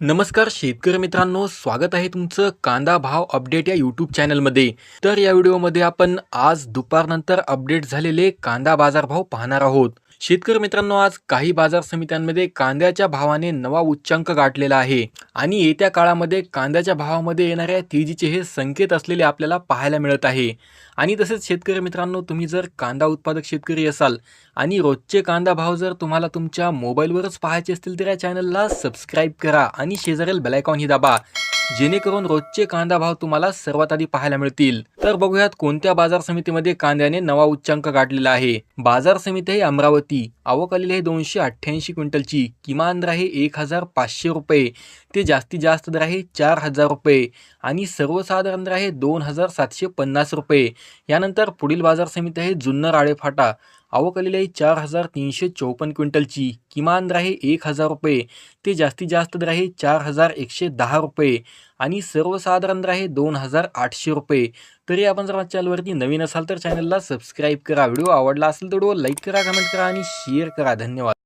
नमस्कार शेतकरी मित्रांनो स्वागत आहे तुमचं कांदा भाव अपडेट या यूट्यूब चॅनलमध्ये. तर या व्हिडिओमध्ये आपण आज दुपारनंतर अपडेट झालेले कांदा बाजारभाव पाहणार आहोत. शेतकरी मित्रांनो आज काही बाजार समित्यांमध्ये कांद्याच्या भावाने नवा उच्चांक गाठलेला आहे. आणि येत्या काळामध्ये कांद्याच्या भावामध्ये येणाऱ्या तेजीचे हे संकेत असलेले आपल्याला पाहायला मिळत आहे. आणि तसेच शेतकरी मित्रांनो तुम्ही जर कांदा उत्पादक शेतकरी असाल आणि रोजचे कांदा भाव जर तुम्हाला तुमच्या मोबाईलवरच पाहायचे असतील तर या चॅनलला सबस्क्राईब करा आणि शेजारील बेलायकॉन ही दाबा. जेणेकरून रोजचे कांदा भाव तुम्हाला सर्वात आधी पाहायला मिळतील. तर बघूयात कोणत्या बाजार समितीमध्ये कांद्याने नवा उच्चांक गाठलेला आहे. बाजार समिती आहे अमरावती. आवक आलेली आहे दोनशे अठ्ठ्याऐंशी क्विंटलची. किमान दर आहे एक हजार पाचशे रुपये. ते जास्तीत जास्त दर आहे चार हजार रुपये. आणि सर्वसाधारण दर आहे दोन हजार सातशे पन्नास रुपये. यानंतर पुढील बाजार समिती आहे जुन्नर आळेफाटा. आवक आलेली आहे चार हजार तीनशे चौपन्न क्विंटलची. किमान दर आहे एक हजार रुपये. ते जास्तीत जास्त दर आहे चार हजार एकशे दहा रुपये. आणि सर्वसाधारण दर आहे दोन हजार आठशे रुपये. तरी आपण जर माझ्या चॅनलवरती नवीन असाल तर चॅनलला सबस्क्राईब करा. व्हिडिओ आवडला असेल तर व्हिडिओ लाईक करा कमेंट करा आणि शेअर करा. धन्यवाद.